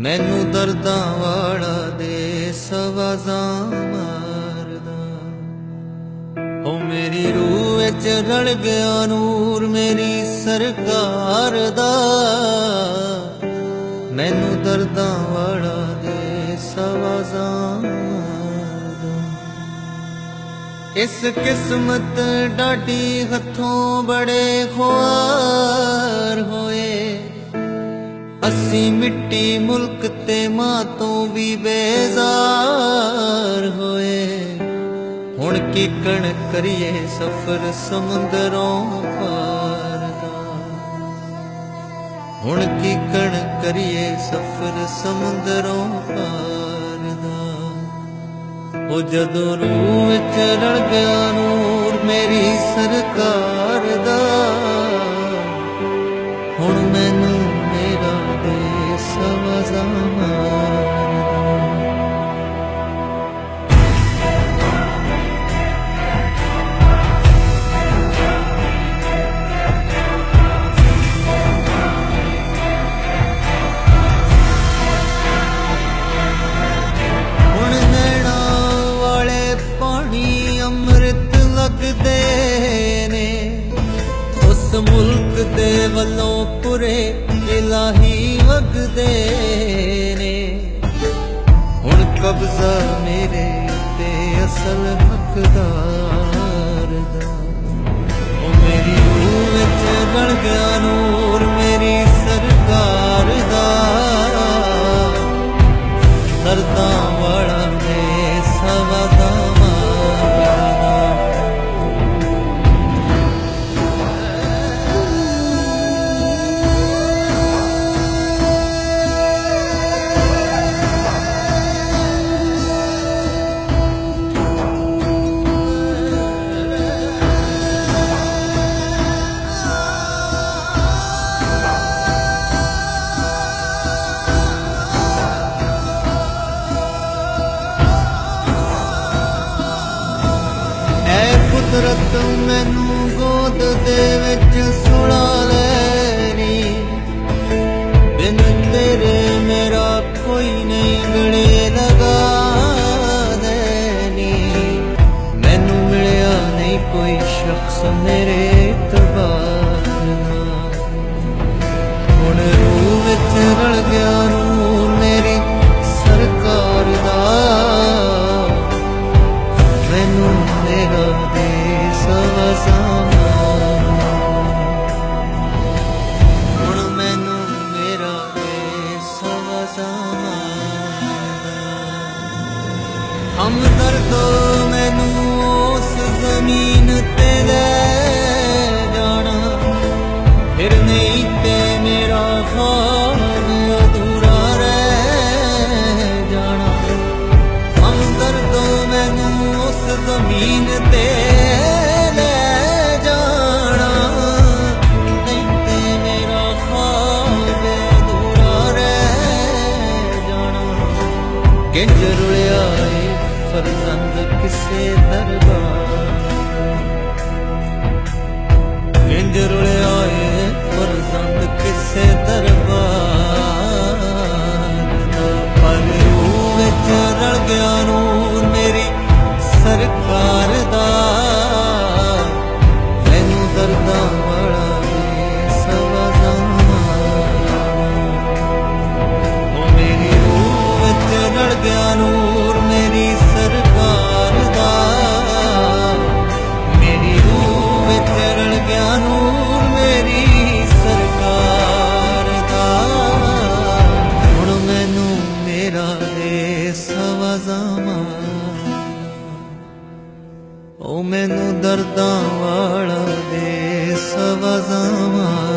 ਮੈਨੂੰ ਦਰਦਾਂ ਵਾਲਾ ਦੇ ਸਵਾਜ਼ਾਂ ਮਾਰਦਾ। ਓ ਮੇਰੀ ਰੂਹ ਵਿੱਚ ਰਲ ਗਿਆ ਨੂਰ ਮੇਰੀ ਸਰਕਾਰ ਦਾ। ਮੈਨੂੰ ਦਰਦਾਂ ਵਾਲਾ ਦੇ ਸਵਾਜ਼ਾਂ ਇਸ ਕਿਸਮਤ ਡਾਢੀ ਹੱਥੋਂ ਬੜੇ ਖੁਆ ਅਸੀਂ ਮਿੱਟੀ ਮੁਲਕ ਤੇ ਮਾਂ ਤੋਂ ਵੀ ਬੇਜ਼ਾਰ ਹੋਏ। ਹੁਣ ਕੀ ਕਣ ਕਰੀਏ ਸਫਰ ਸਮੁੰਦਰੋਂ ਪਾਰ ਦਾ। ਹੁਣ ਕੀ ਕਣ ਕਰੀਏ ਸਫਰ ਸਮੁੰਦਰੋਂ ਪਾਰ ਦਾ। ਉਹ ਜਦੋਂ ਰੂਹ ਵਿੱਚ ਰਲ ਗਿਆ ਨੂਰ, ਮੇਰੀ ਸਰਕਾਰ ਕਬਜ਼ਾ ਮੇਰੇ ਤੇ ਅਸਲ ਹੱਕਦਾਰ ਦਾ। ਉਹ ਮੇਰੀ ਰੂਹ ਵਿੱਚ ਬਣ ਗਿਆ ਨੂਰ, ਮੇਰੀ ਸਰਕਾਰ ਦਾ। ਦਰਦਾਂ ਕੁਦਰਤ ਮੈਨੂੰ ਗੋਦ ਦੇ ਵਿੱਚ ਸੁਲਾ ਲੈਣੀ। ਬਿਨ ਤੇਰੇ ਮੇਰਾ ਕੋਈ ਨਹੀਂ ਗਲੇ ਲਗਾ ਦੇਣੀ। ਮੈਨੂੰ ਮਿਲਿਆ ਨਹੀਂ ਕੋਈ ਸ਼ਖਸ ਮੇਰੇ ਤਬਾਰ ਨਾਲ। ਹੁਣ ਰੂਹ ਵਿੱਚ ਰਲ ਗਿਆ ਹਮ ਦਰਦੋ ਮੈਨੂੰ ਉਸ ਜ਼ਮੀਨ ਤੇ ਲੈ ਜਾਣਾ। ਫਿਰ ਨਹੀਂ ਤੇ ਮੇਰਾ ਖਾਬ ਅਧੂਰਾ ਰਹਿ ਜਾਣਾ। ਹਮਦਰ ਤੋਂ ਮੈਨੂੰ ਉਸ ਜ਼ਮੀਨ ਤੇ ਲੈ ਜਾਣਾ। ਨਹੀਂ ਤੇ ਮੇਰਾ ਖਾਬ ਅਧੂਰਾ ਰਹਿ ਜਾਣਾ। ਕਿੰਜ ਰੁਲਿਆ ਫਰਜ਼ੰਦ ਕਿਸੇ ਦਰਬਾਰ ਯਾਦਾਂ ਵਾਲਾ ਦੇ ਸਵਜ਼ਾਵਾਂ